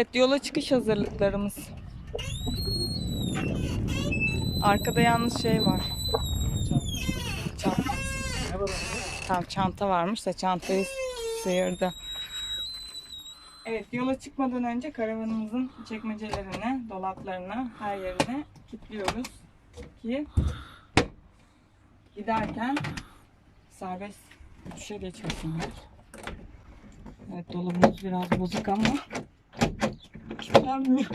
Evet yola çıkış hazırlıklarımız. Arkada yalnız şey var. Çanta. Tamam çanta varmış da çantayı sıyırdı. Evet yola çıkmadan önce karavanımızın çekmecelerine, dolaplarına, her yerine kilitliyoruz ki giderken serbest düşe geçmesinler. Evet dolabımız biraz bozuk ama らんね。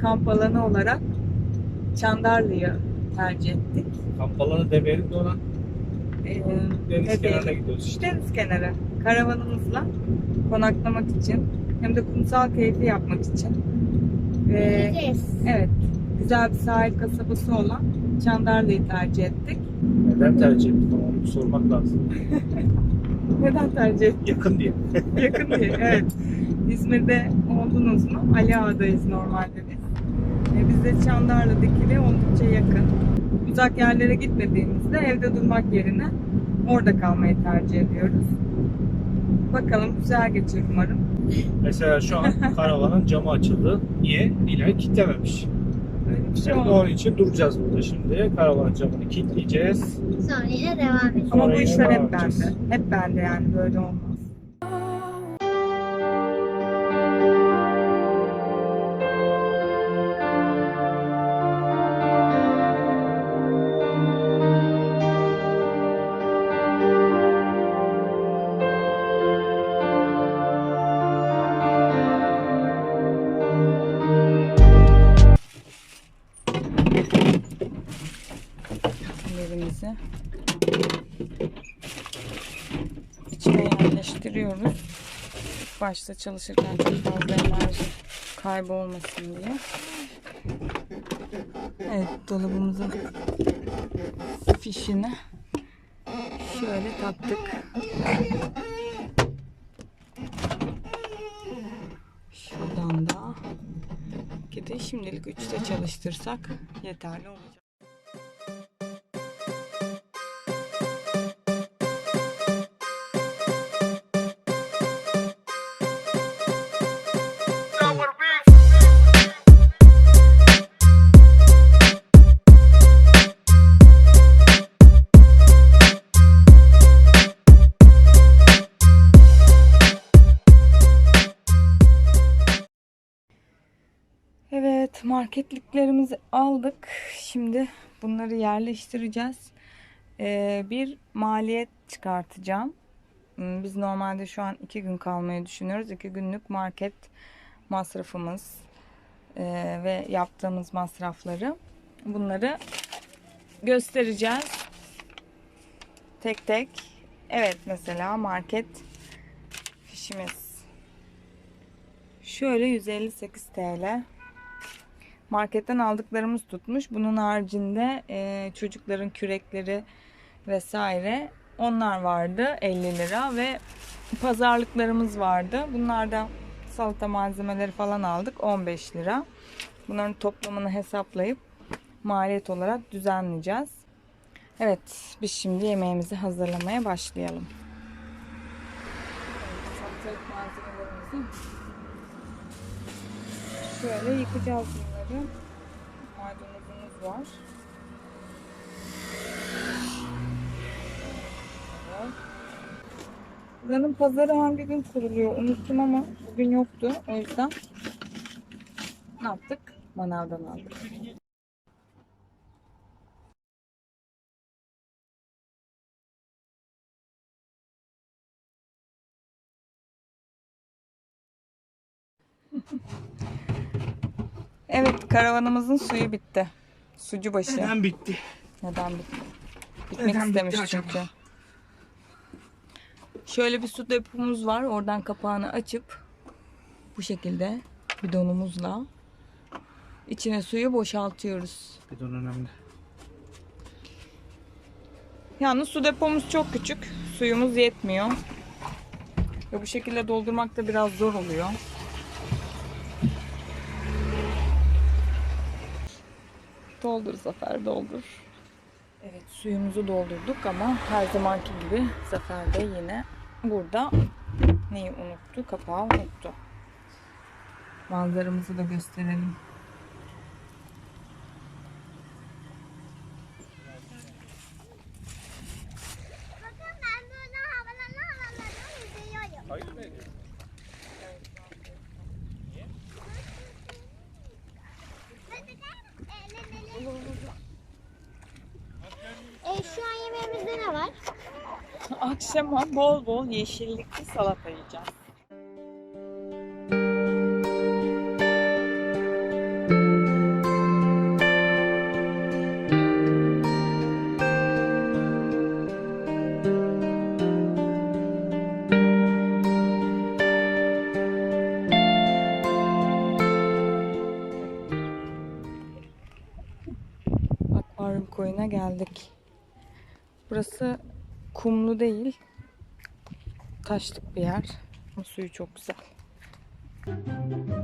Kamp alanı olarak Çandarlı'yı tercih ettik. Kamp alanı demeyelim de ona. E, Deniz ne kenarına gidiyoruz işte. Deniz kenarı. Karavanımızla konaklamak için hem de kumsal keyfi yapmak için. Ve evet, güzel bir sahil kasabası olan Çandarlı'yı tercih ettik. Neden tercih ettik onu sormak lazım. Neden tercih ettik? Yakın diye. Yakın değil, evet. İzmir'de oldunuz mu? Ali Ağa'dayız normalde biz. E, biz de Çandarlı Dikili oldukça yakın. Uzak yerlere gitmediğimizde evde durmak yerine orada kalmayı tercih ediyoruz. Bakalım güzel geçer umarım. Mesela şu an karavanın camı açıldı. Niye? Nilay. Öyle bir şey oldu. onun için duracağız burada şimdi. Karavanın camını kilitleyeceğiz. Sonra yine devam edeceğiz. Ama bu işler hep edeceğiz. bende. Hep bende yani böyle olmaz. Ellerimizi içine yerleştiriyoruz. İlk başta çalışırken çok fazla enerji kaybı olmasın diye. Evet dolabımızın fişini şöyle taktık. Şuradan da gidi şimdilik 3'te çalıştırsak yeterli olacak. Marketliklerimizi aldık. Şimdi bunları yerleştireceğiz. Ee, bir maliyet çıkartacağım. Hmm, Biz normalde şu an iki gün kalmayı düşünüyoruz. İki günlük market masrafımız ee, ve yaptığımız masrafları bunları göstereceğiz. Tek tek. Evet mesela market fişimiz. Şöyle 158 TL. Marketten aldıklarımız tutmuş. Bunun haricinde e, çocukların kürekleri vesaire onlar vardı 50 lira ve pazarlıklarımız vardı. Bunlardan salata malzemeleri falan aldık 15 lira. Bunların toplamını hesaplayıp maliyet olarak düzenleyeceğiz. Evet biz şimdi yemeğimizi hazırlamaya başlayalım. Şöyle yıkacağız bunları. Maydanozumuz var. Buranın pazarı hangi gün kuruluyor unuttum ama bugün yoktu. O yüzden ne yaptık? Manavdan aldık. Evet karavanımızın suyu bitti. Sucu başı. Neden bitti? Neden bitti? Bitmek Neden bitti istemiş acaba? çünkü. Şöyle bir su depomuz var. Oradan kapağını açıp bu şekilde bidonumuzla içine suyu boşaltıyoruz. Bidon önemli. Yalnız su depomuz çok küçük. Suyumuz yetmiyor. Ve bu şekilde doldurmak da biraz zor oluyor. Doldur Zafer doldur. Evet suyumuzu doldurduk ama her zamanki gibi Zafer de yine burada neyi unuttu? Kapağı unuttu. Manzaramızı da gösterelim. Bakın ben böyle havalarına havalarına yüzüyorum. Hayır be. E, şu an yemeğimizde ne var? Akşama bol bol yeşillikli salata yiyeceğiz. Akvaryum koyuna geldik. Burası kumlu değil. Taşlık bir yer. Ama suyu çok güzel. Merhaba.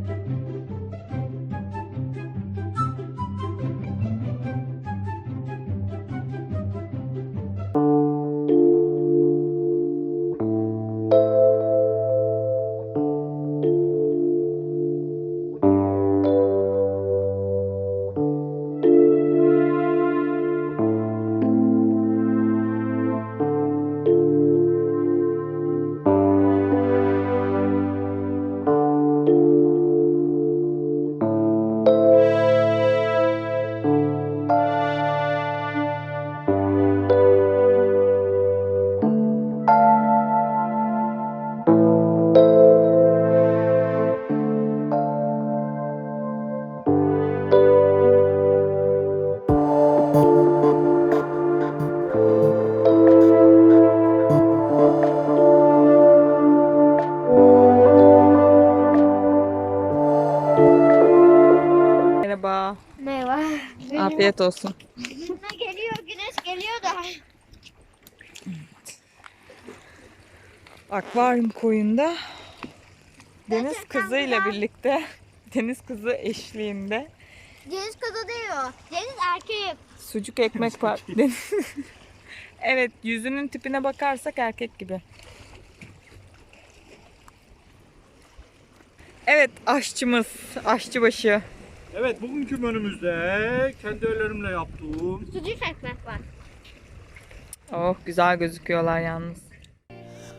Afiyet olsun. Ne geliyor? Güneş geliyor da. Akvaryum koyunda deniz kızı ile birlikte deniz kızı eşliğinde Deniz kızı diyor. Deniz erkeği. sucuk ekmek var. Deniz- evet yüzünün tipine bakarsak erkek gibi. Evet aşçımız, aşçıbaşı. Evet bugünkü menümüzde kendi ellerimle yaptığım Sucuk ekmek var. Oh güzel gözüküyorlar yalnız.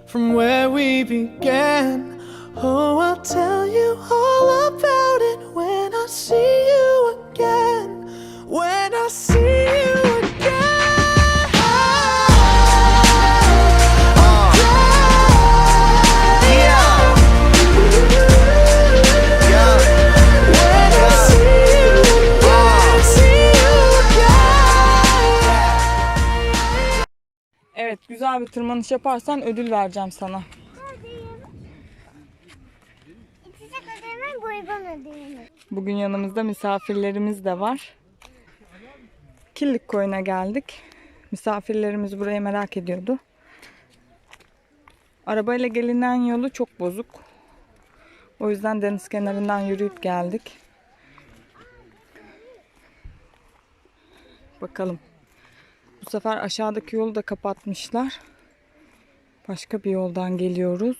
from where we began. Oh, I'll tell you all about it when I see you again. When I see you güzel bir tırmanış yaparsan ödül vereceğim sana. Bugün yanımızda misafirlerimiz de var. Killik koyuna geldik. Misafirlerimiz burayı merak ediyordu. Arabayla gelinen yolu çok bozuk. O yüzden deniz kenarından yürüyüp geldik. Bakalım. Bu sefer aşağıdaki yolu da kapatmışlar. Başka bir yoldan geliyoruz.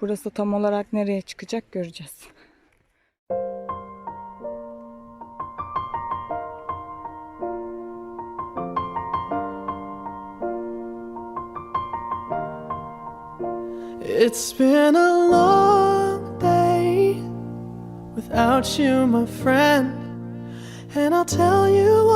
Burası tam olarak nereye çıkacak göreceğiz. It's been a long day without you, my friend. And I'll tell you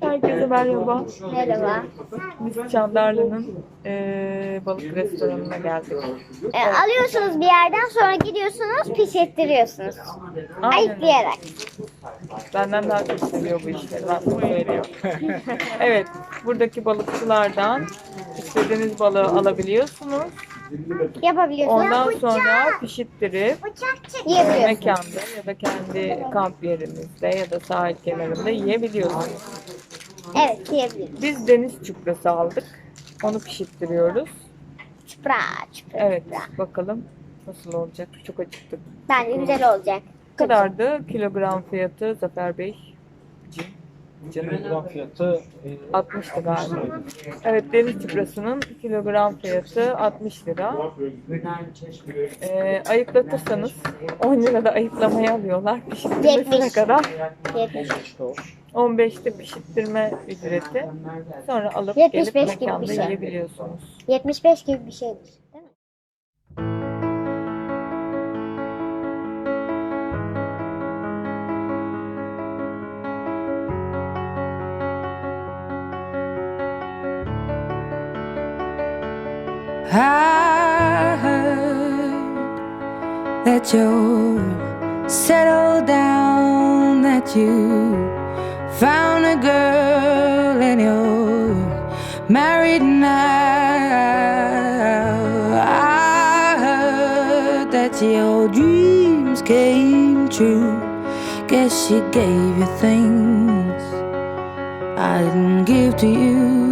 Herkese merhaba. Merhaba. Biz Çandarlı'nın eee, balık restoranına geldik. E, alıyorsunuz bir yerden sonra gidiyorsunuz pişirttiriyorsunuz. Ayıklayarak. Benden daha çok seviyor bu işleri. Ben bunu veriyorum. evet. Buradaki balıkçılardan istediğiniz balığı alabiliyorsunuz. Yapabiliyorsunuz. Ondan sonra pişirttirip Yiyebiliyorsunuz. mekanda ya da kendi kamp yerinizde ya da sahil kenarında yiyebiliyorsunuz. Evet yiyebiliyorsunuz. Biz deniz çuprası aldık. Onu pişirttiriyoruz. Çıpra çıpra. Evet. Bakalım nasıl olacak. Çok acıktık. Bence güzel olacak. Ne kadardı kilogram fiyatı Zafer Bey? Kilogram fiyatı e, 60 lira galiba. Evet deniz çuprasının kilogram fiyatı 60 lira. Ee, ayıklatırsanız 10 lirada ayıklamayı alıyorlar pişirtmesine 70. kadar. Yetmiş. 15'te pişirtme ücreti. Sonra alıp 75 gelip gibi bir mekanda şey. yiyebiliyorsunuz. 75 gibi bir şeydir. Değil mi? I heard that you're settled down, that you found a girl and you're married now. I heard that your dreams came true. Guess she gave you things I didn't give to you.